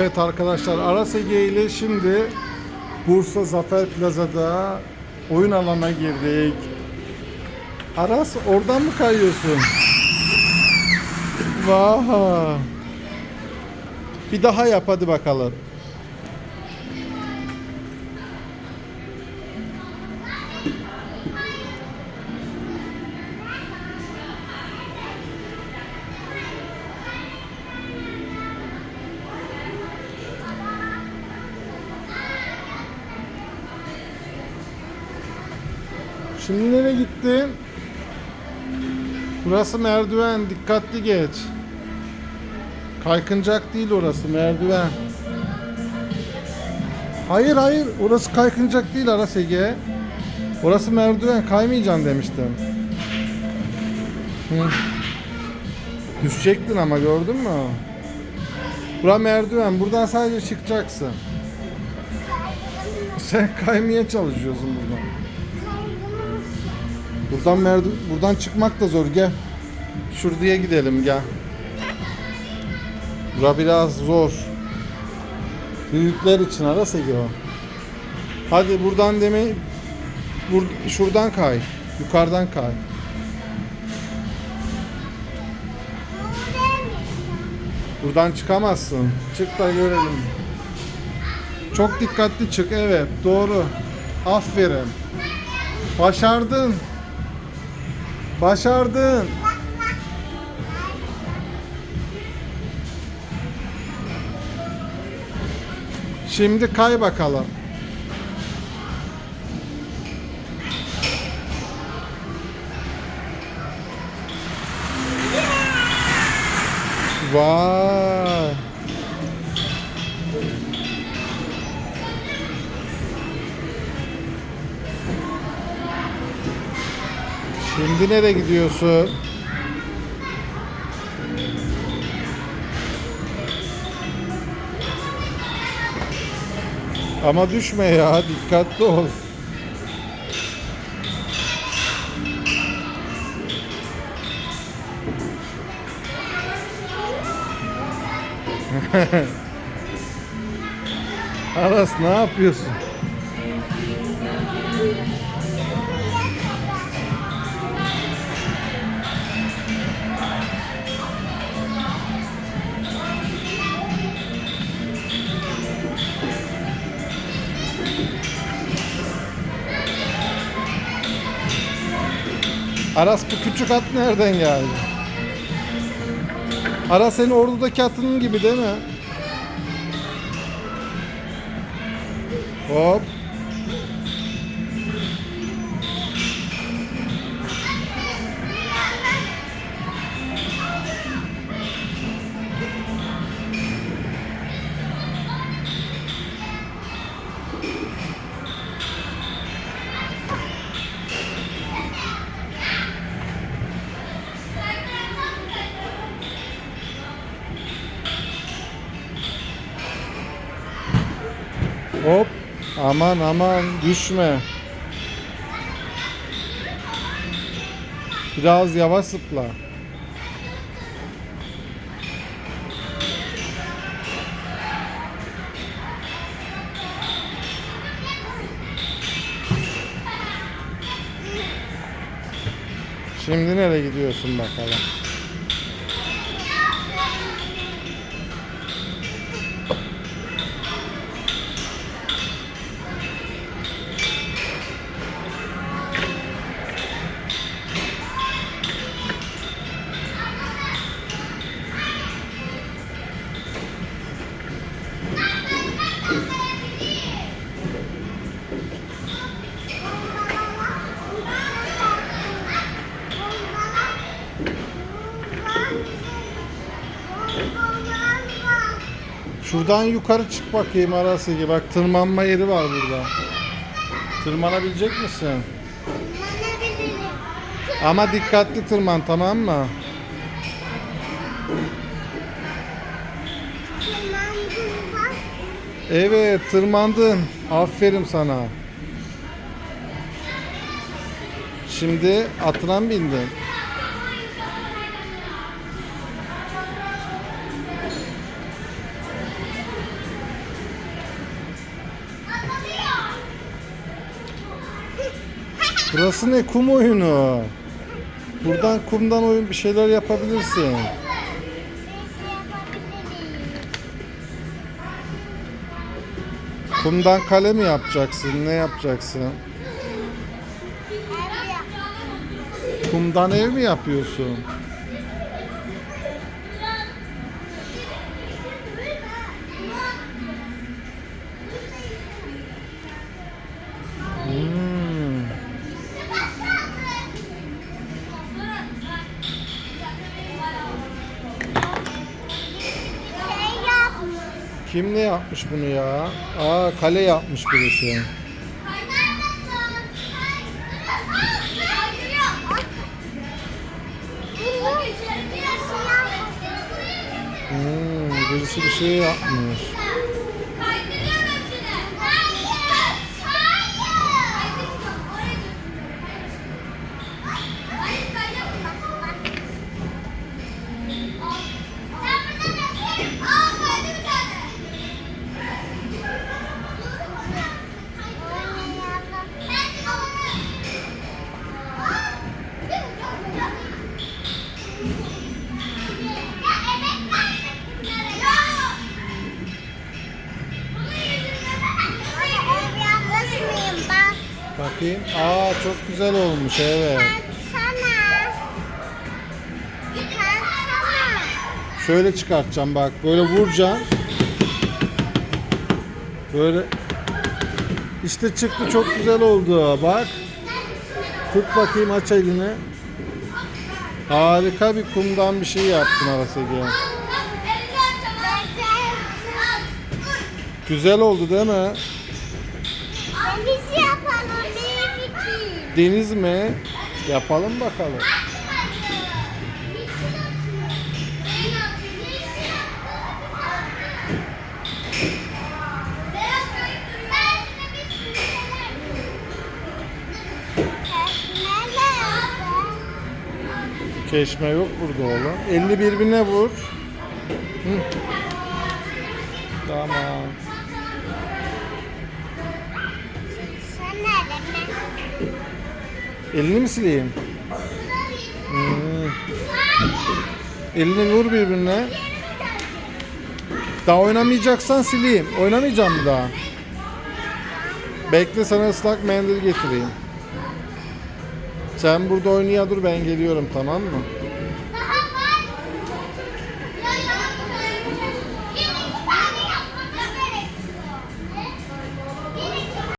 Evet arkadaşlar Aras Ege ile şimdi Bursa Zafer Plaza'da oyun alanına girdik. Aras oradan mı kayıyorsun? Vah! Bir daha yap hadi bakalım. Şimdi nereye gittin? Burası merdiven. Dikkatli geç. Kaykıncak değil orası. Merdiven. Hayır hayır. Orası kaykıncak değil Aras Ege. Orası merdiven. Kaymayacaksın demiştim. Hı. Düşecektin ama gördün mü? Bura merdiven. Buradan sadece çıkacaksın. Sen kaymaya çalışıyorsun buradan. Buradan merdiven, buradan çıkmak da zor gel. Şuraya gidelim gel. Bura biraz zor. Büyükler için arası o. Hadi buradan deme bur, şuradan kay. Yukarıdan kay. Buradan çıkamazsın. Çık da görelim. Çok dikkatli çık. Evet, doğru. Aferin. Başardın. Başardın. Şimdi kay bakalım. Vay. Şimdi nereye gidiyorsun? Ama düşme ya, dikkatli ol. Aras ne yapıyorsun? Aras bu küçük at nereden geldi? Aras senin ordudaki atının gibi değil mi? Hop. Hop. Aman aman düşme. Biraz yavaş zıpla. Şimdi nereye gidiyorsun bakalım? Şuradan yukarı çık bakayım arası gibi. Bak tırmanma yeri var burada. Tırmanabilecek misin? Ama dikkatli tırman tamam mı? Evet tırmandın. Aferin sana. Şimdi atına bindin? Burası ne? Kum oyunu. Buradan kumdan oyun bir şeyler yapabilirsin. Kumdan kale mi yapacaksın? Ne yapacaksın? Kumdan ev mi yapıyorsun? Kim ne yapmış bunu ya? Aa kale yapmış birisi. Hmm, birisi bir şey yapmış. Bakayım. Aa çok güzel olmuş evet. Kalksana. Kalksana. Şöyle çıkartacağım bak. Böyle vuracağım. Böyle işte çıktı çok güzel oldu. Bak. Tut bakayım aç elini. Harika bir kumdan bir şey yaptın Arasege. Güzel oldu değil mi? Deniz yapalım bir fikir. Deniz mi? Yapalım bakalım. Keşme yok burada oğlum. Elini birbirine vur. Hı. Tamam. Elini mi sileyim? Hmm. Elini vur birbirine. Daha oynamayacaksan sileyim. Oynamayacağım mı daha? Bekle sana ıslak mendil getireyim. Sen burada oynaya dur ben geliyorum tamam mı?